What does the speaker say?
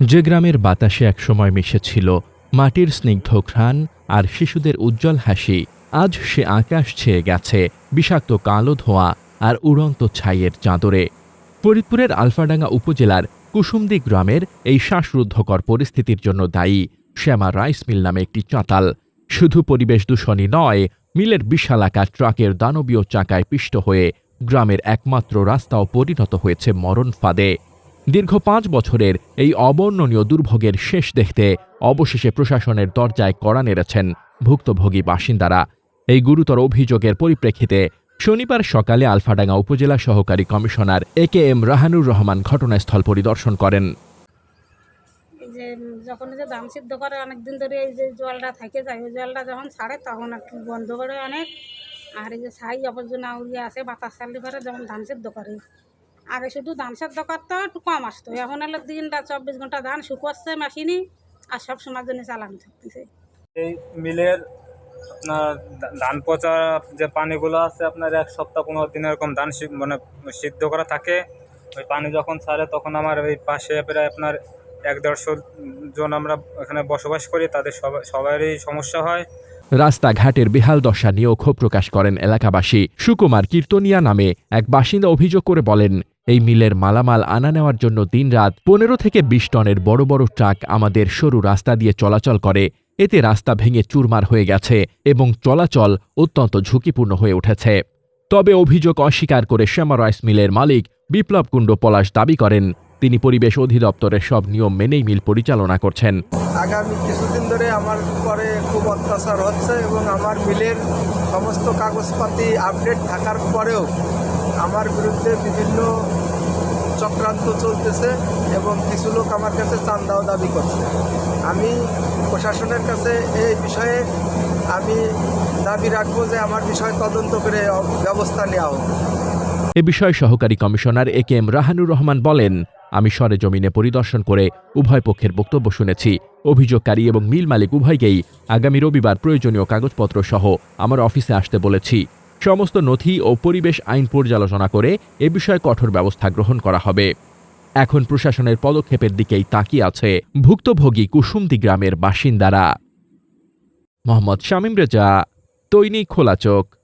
যে গ্রামের বাতাসে একসময় মিশেছিল মাটির স্নিগ্ধ ঘ্রাণ আর শিশুদের উজ্জ্বল হাসি, আজ সে আকাশ ছেয়ে গেছে, বিষাক্ত কালো ধোঁয়া আর উড়ন্ত ছাইয়ের চাদরে। ফরিদপুরের আলফাডাঙ্গা উপজেলার কুসুমদি গ্রামের এই শ্বাসরুদ্ধকর পরিস্থিতির জন্য দায়ী শ্যামা রাইস মিল নামে একটি চাতাল। শুধু পরিবেশ দূষণই নয়, মিলের বিশালাকার ট্রাকের দানবীয় চাকায় পিষ্ট হয়ে গ্রামের একমাত্র রাস্তাও পরিণত হয়েছে মরণ ফাঁদে। দীর্ঘ পাঁচ বছরের এই অবর্ণনীয় দুর্ভোগের শেষ দেখতে অবশেষে প্রশাসনের দরজায় কড়া নেড়েছেন ভুক্তভোগী বাসিন্দারা। এই গুরুতর অভিযোগের পরিপ্রেক্ষিতে শনিবার সকালে আলফাডাঙ্গা উপজেলা সহকারী commissioner A K M Rahanur Rahman ঘটনাস্থল পরিদর্শন করেন। যে যখন যে ধান সিদ্ধ করে অনেক দিন ধরে এই যে জলটা থেকে যায়, ওই জলটা যখন ছাড়ে তখন আর কি বন্ধ করে অনেক। আর এই যে ছাই আবর্জনা উড়িয়ে আসে, বাতাস চালি করে যেমন ধান সিদ্ধ করে। আগে শুধু ধান সিদ্ধ করতে একটু কম আসতো। এখন হলো দিন রাত চব্বিশ ঘণ্টা ধান শুকোচ্ছে মেশিনই আর সব সময়ের জন্য চালানো থাকতেছে। এই মিলের আপনার ধান পচা যে পানিগুলো আছে আপনার এক সপ্তাহ পনেরো দিন এরকম ধান মানে সিদ্ধ করা থাকে। ওই পানি যখন ছাড়ে তখন আমার ওই পাশে প্রায় আপনার এক দেড়শো জন আমরা এখানে বসবাস করি তাদের সবাই সবারই সমস্যা হয়। রাস্তাঘাটের বেহাল দশা নিয়েও ক্ষোভ প্রকাশ করেন এলাকাবাসী। সুকুমার কীর্তনিয়া নামে এক বাসিন্দা অভিযোগ করে বলেন এই মিলের মালামাল আনা নেওয়ার জন্য দিনরাত পনেরো থেকে বিশ টনের বড় বড় ট্রাক আমাদের সরু রাস্তা দিয়ে চলাচল করে। এতে রাস্তা ভেঙে চুরমার হয়ে গেছে এবং চলাচল অত্যন্ত ঝুঁকিপূর্ণ হয়ে উঠেছে। তবে অভিযোগ অস্বীকার করে শ্যামা রাইস মিলের মালিক বিপ্লব কুণ্ড পলাশ দাবি করেন, তিনি পরিবেশ অধিদপ্তরের সব নিয়ম মেনেই মিল পরিচালনা করছেন। আগামী কিছুদিন ধরে আমার পরে খুব অত্যাচার হচ্ছে এবং আমার মিলের সমস্ত কাগজপাতি আপডেট থাকার পরেও আমার বিরুদ্ধে বিভিন্ন চক্রান্ত চলতেছে এবং কিছু লোক আমার কাছে চান্দাও দাবি করছে। আমি প্রশাসনের কাছে এই বিষয়ে আমি দাবি রাখব যে আমার বিষয়ে তদন্ত করে ব্যবস্থা নেওয়া হোক। এ বিষয়ে সহকারী commissioner A K M Rahanur Rahman বলেন, আমি সরেজমিনে পরিদর্শন করে উভয় পক্ষের বক্তব্য শুনেছি। অভিযোগকারী এবং মিল মালিক উভয়কেই আগামী রবিবার প্রয়োজনীয় কাগজপত্র সহ আমার অফিসে আসতে বলেছি। সমস্ত নথি ও পরিবেশ আইন পর্যালোচনা করে এ বিষয়ে কঠোর ব্যবস্থা গ্রহণ করা হবে। এখন প্রশাসনের পদক্ষেপের দিকেই তাকিয়ে আছে ভুক্তভোগী কুসুমদি গ্রামের বাসিন্দারা। মোহাম্মদ শামীম রেজা তৈনিক খোলা চোখ।